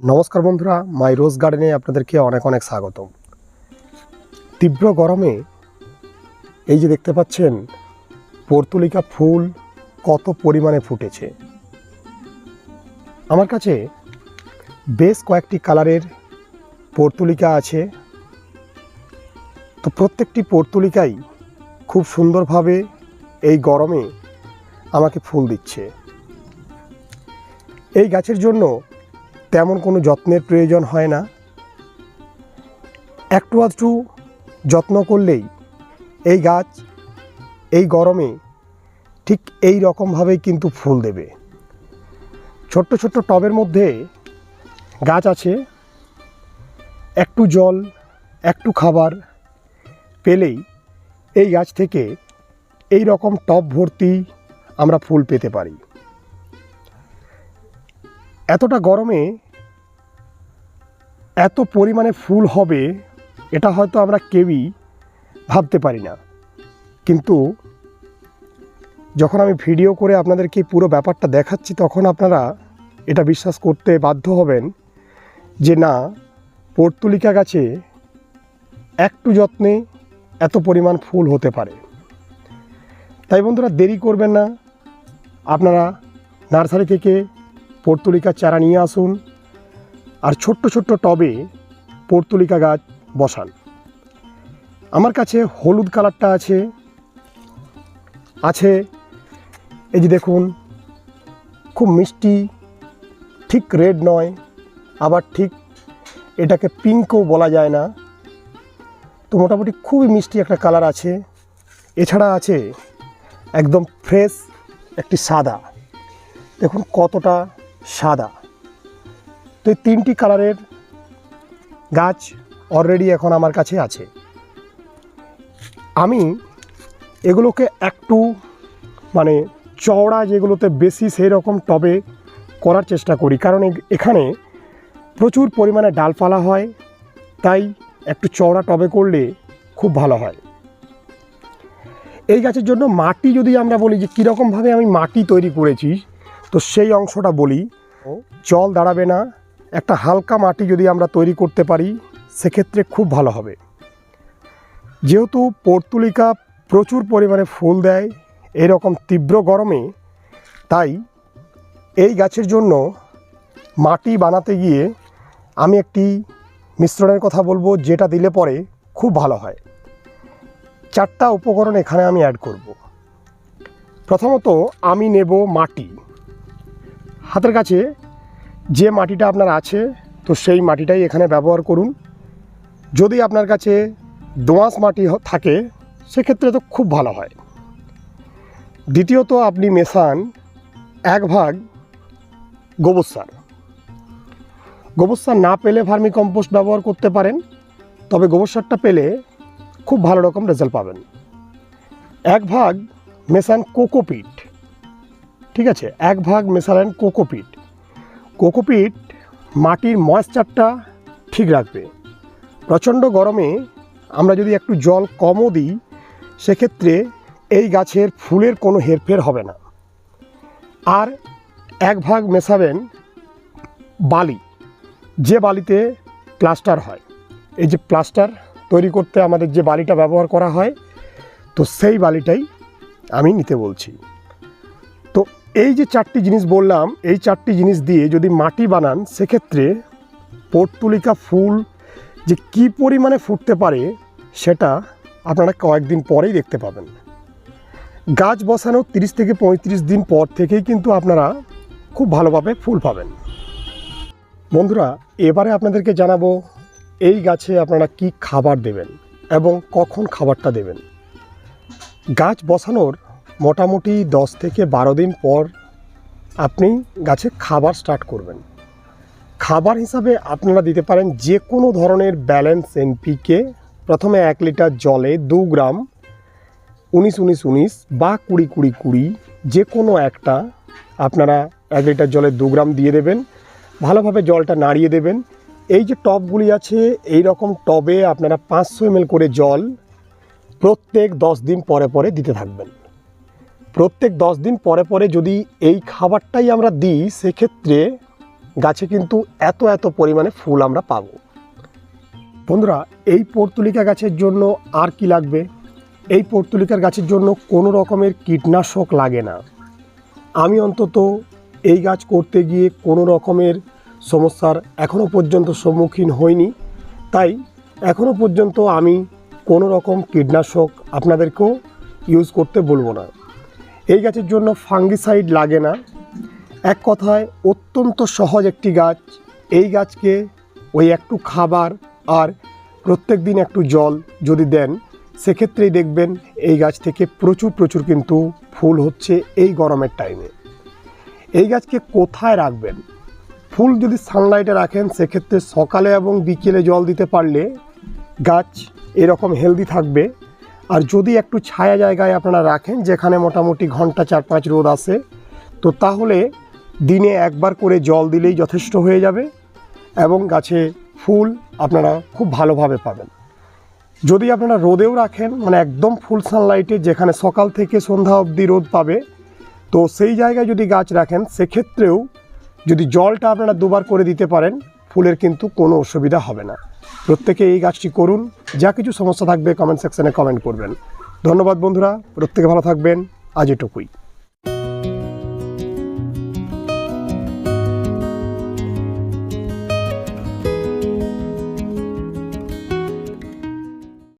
নমস্কার বন্ধুরা, মাই রোজ গার্ডেনে আপনাদেরকে অনেক অনেক স্বাগত তীব্র গরমে এই যে দেখতে পাচ্ছেন, পর্তুলিকা ফুল কত পরিমাণে ফুটেছে। আমার কাছে বেশ কয়েকটি কালারের পর্তুলিকা আছে। তো প্রত্যেকটি পর্তুলিকাই খুব সুন্দরভাবে এই গরমে আমাকে ফুল দিচ্ছে। এই গাছের জন্য তেমন কোনো যত্নের প্রয়োজন হয় না। একটু আধটু যত্ন করলেই এই গাছ এই গরমে ঠিক এই রকমভাবেই কিন্তু ফুল দেবে। ছোট্ট ছোট্ট টবের মধ্যে গাছ আছে। একটু জল, একটু খাবার পেলেই এই গাছ থেকে এই রকম টব ভর্তি আমরা ফুল পেতে পারি। এতটা গরমে এত পরিমাণে ফুল হবে, এটা হয়তো আমরা কেউই ভাবতে পারি না। কিন্তু যখন আমি ভিডিও করে আপনাদেরকে পুরো ব্যাপারটা দেখাচ্ছি, তখন আপনারা এটা বিশ্বাস করতে বাধ্য হবেন যে না, পর্তুলিকা গাছে একটু যত্নে এত পরিমাণ ফুল হতে পারে। তাই বন্ধুরা, দেরি করবেন না। আপনারা নার্সারি থেকে পর্তুলিকার চারা নিয়ে আসুন আর ছোট্ট ছোট্ট টবে পর্তুলিকা গাছ বসান। আমার কাছে হলুদ কালারটা আছে। আছে, এই যে দেখুন, খুব মিষ্টি, ঠিক রেড নয়, আবার ঠিক এটাকে পিঙ্কও বলা যায় না। তো মোটামুটি খুবই মিষ্টি একটা কালার আছে। এছাড়া আছে একদম ফ্রেশ, একটি সাদা। দেখুন কতটা সাদা। তো এই তিনটি কালারের গাছ অলরেডি এখন আমার কাছে আছে। আমি এগুলোকে একটু মানে চওড়া যেগুলোতে বেশি সেই রকম টবে করার চেষ্টা করি। কারণ এখানে প্রচুর পরিমাণে ডালপালা হয়, তাই একটু চওড়া টবে করলে খুব ভালো হয়। এই গাছের জন্য মাটি যদি আমরা বলি যে কীরকমভাবে আমি মাটি তৈরি করেছি, তো সেই অংশটা বলি। জল দাঁড়াবে না, একটা হালকা মাটি যদি আমরা তৈরি করতে পারি, সেক্ষেত্রে খুব ভালো হবে। যেহেতু পর্তুলিকা প্রচুর পরিমাণে ফুল দেয়, এরকম তীব্র গরমে, তাই এই গাছের জন্য মাটি বানাতে গিয়ে আমি একটি মিশ্রণের কথা বলব, যেটা দিলে পরে খুব ভালো হয়। চারটা উপকরণ এখানে আমি অ্যাড করব। প্রথমত আমি নেব মাটি। হাতের কাছে যে মাটিটা আপনার আছে, তো সেই মাটিটাই এখানে ব্যবহার করুন। যদি আপনার কাছে দোঁয়াশ মাটি থাকে, সেক্ষেত্রে তো খুব ভালো হয়। দ্বিতীয়ত, আপনি মেশান এক ভাগ গোবর সার। গোবর সার না পেলে ভার্মি কম্পোস্ট ব্যবহার করতে পারেন, তবে গোবর সারটা পেলে খুব ভালো রকম রেজাল্ট পাবেন। এক ভাগ মেশান কোকোপিট। ঠিক আছে? এক ভাগ মেশালেন কোকোপিট। কোকোপিট মাটির ময়েশ্চারটা ঠিক রাখবে। প্রচণ্ড গরমে আমরা যদি একটু জল কমও দিই, সেক্ষেত্রে এই গাছের ফুলের কোনো হেরফের হবে না। আর এক ভাগ মেশাবেন বালি। যে বালিতে প্লাস্টার হয়, এই যে প্লাস্টার তৈরি করতে আমাদের যে বালিটা ব্যবহার করা হয়, তো সেই বালিটাই আমি নিতে বলছি। এই যে চারটি জিনিস বললাম, এই চারটি জিনিস দিয়ে যদি মাটি বানান, সেক্ষেত্রে পর্তুলিকা ফুল যে কি পরিমাণে ফুটতে পারে, সেটা আপনারা কয়েকদিন পরেই দেখতে পাবেন। গাছ বসানো তিরিশ থেকে পঁয়ত্রিশ দিন পর থেকেই কিন্তু আপনারা খুব ভালোভাবে ফুল পাবেন। বন্ধুরা, এবারে আপনাদেরকে জানাব, এই গাছে আপনারা কি খাবার দেবেন এবং কখন খাবারটা দেবেন। গাছ বসানোর মোটামুটি দশ থেকে বারো দিন পর আপনি গাছে খাবার স্টার্ট করবেন। খাবার হিসাবে আপনারা দিতে পারেন যে কোনো ধরনের ব্যালেন্স এনপিকে প্রথমে এক লিটার জলে দু গ্রাম, উনিশ উনিশ উনিশ বা কুড়ি কুড়ি কুড়ি, যে কোনো একটা আপনারা এক লিটার জলে দু গ্রাম দিয়ে দেবেন। ভালোভাবে জলটা নাড়িয়ে দেবেন। এই যে টবগুলি আছে, এই রকম টবে আপনারা পাঁচশো এমএল করে জল প্রত্যেক দশ দিন পরে পরে দিতে থাকবেন। প্রত্যেক দশ দিন পরে পরে যদি এই খাবারটাই আমরা দিই, সেক্ষেত্রে গাছে কিন্তু এত এত পরিমাণে ফুল আমরা পাবো। বন্ধুরা, এই পর্তুলিকা গাছের জন্য আর কি লাগবে? এই পর্তুলিকার গাছের জন্য কোনো রকমের কীটনাশক লাগে না। আমি অন্তত এই গাছ করতে গিয়ে কোনো রকমের সমস্যার এখনও পর্যন্ত সম্মুখীন হইনি। তাই এখনও পর্যন্ত আমি কোনো রকম কীটনাশক আপনাদেরকেও ইউজ করতে বলব না। এই গাছের জন্য ফাঙ্গিসাইড লাগে না। এক কথায়, অত্যন্ত সহজ একটি গাছ। এই গাছকে ওই একটু খাবার আর প্রত্যেক দিন একটু জল যদি দেন, সেক্ষেত্রেই দেখবেন এই গাছ থেকে প্রচুর প্রচুর কিন্তু ফুল হচ্ছে এই গরমের টাইমে এই গাছকে কোথায় রাখবেন? ফুল যদি সানলাইটে রাখেন, সেক্ষেত্রে সকালে এবং বিকেলে জল দিতে পারলে গাছ এরকম হেলদি থাকবে। আর যদি একটু ছায়া জায়গায় আপনারা রাখেন, যেখানে মোটামুটি ঘণ্টা চার পাঁচ রোদ আসে তো তাহলে দিনে একবার করে জল দিলেই যথেষ্ট হয়ে যাবে এবং গাছে ফুল আপনারা খুব ভালোভাবে পাবেন। যদি আপনারা রোদেও রাখেন মানে একদম ফুল সানলাইটে, যেখানে সকাল থেকে সন্ধ্যা অবধি রোদ পাবে, তো সেই জায়গায় যদি গাছ রাখেন, সেক্ষেত্রেও যদি জলটা আপনারা দুবার করে দিতে পারেন, ফুলের কিন্তু কোনো অসুবিধা হবে না। প্রত্যেকে এই গাছটি করুন। যা কিছু সমস্যা থাকবে কমেন্ট সেকশনে কমেন্ট করবেন। ধন্যবাদ বন্ধুরা, প্রত্যেকে ভালো থাকবেন। আজ এটুকুই।